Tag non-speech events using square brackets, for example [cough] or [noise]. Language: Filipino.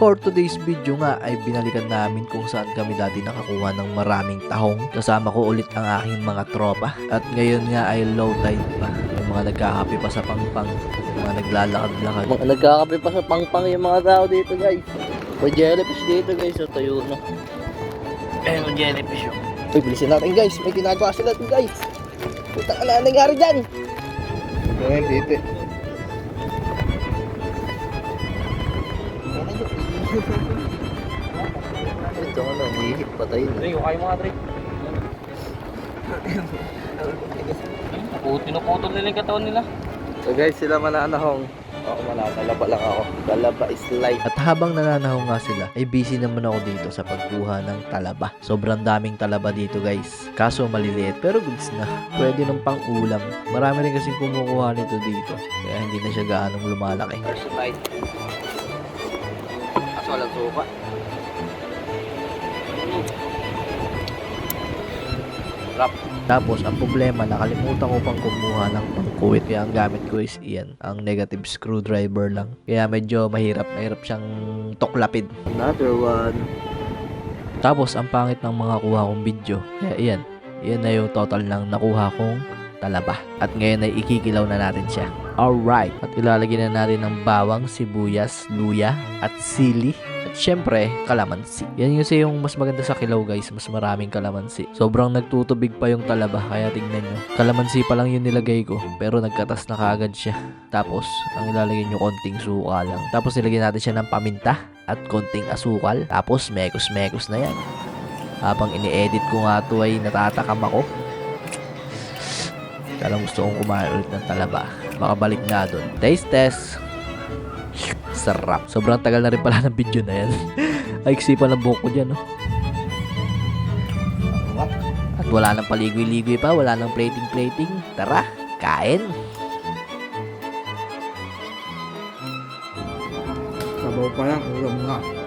For today's video nga ay binalikan namin kung saan kami dati nakakuha ng maraming tahong. Kasama ko ulit ang aking mga tropa. At ngayon nga ay low tide pa. Yung mga nagkakape pa sa pangpang. Yung mga naglalakad-lakad. Mga nagkakape pa sa pangpang yung mga tao dito guys. May jellyfish dito guys, so tayo na. Eh, may jellyfish yun. Uy, bilisin natin guys, may ginagawa sila dito guys. Puta ka na, nangyari dyan? Ngayon, titi. Ito ano, umihip patay na. Ay, kayo mga tre. Pinuputol nila yung katawan nila. So guys, sila mananahong. Ako mananalaba lang ako. Talaba is life. At habang nananahong nga sila, ay busy naman ako dito sa pagkuha ng talaba. Sobrang daming talaba dito guys. Kaso maliliit pero goods na. Pwede ng pang ulam. Marami rin kasing kumukuha nito dito. Kaya hindi na siya gaanong lumalaki. First bite. Kaso walang suka. Tapos ang problema, nakalimutan ko pang kumuha ng pangkuwit. Kaya ang gamit ko is iyan, ang negative screwdriver lang. Kaya medyo mahirap, mahirap siyang tuklapin. Another one. Tapos ang pangit ng mga kuha kong video. Kaya iyan, iyan na yung total ng nakuha kong talaba. At ngayon ay ikikilaw na natin siya. Alright. At ilalagyan na natin ng bawang, sibuyas, luya, at sili. At syempre, kalamansi. Yan yung yung mas maganda sa kilaw guys. Mas maraming kalamansi. Sobrang nagtutubig pa yung talaba. Kaya tingnan nyo. Kalamansi pa lang yung nilagay ko. Pero nagkatas na kaagad siya. Tapos, ang ilalagay nyo konting suka lang. Tapos nilagyan natin siya ng paminta at konting asukal. Tapos, mekos-mekos na yan. Habang ini-edit ko nga to ay natatakam ako. Talagang gusto kong kumain ulit ng talaba. Makabalik nga doon. Taste test. Sarap. Sobrang tagal na rin pala ng video na yan. [laughs] Ay, pa ng buhok ko dyan, no? At wala nang paligoy-ligoy pa. Wala nang plating-plating. Tara, kain. Sabaw pa lang, ulam nga.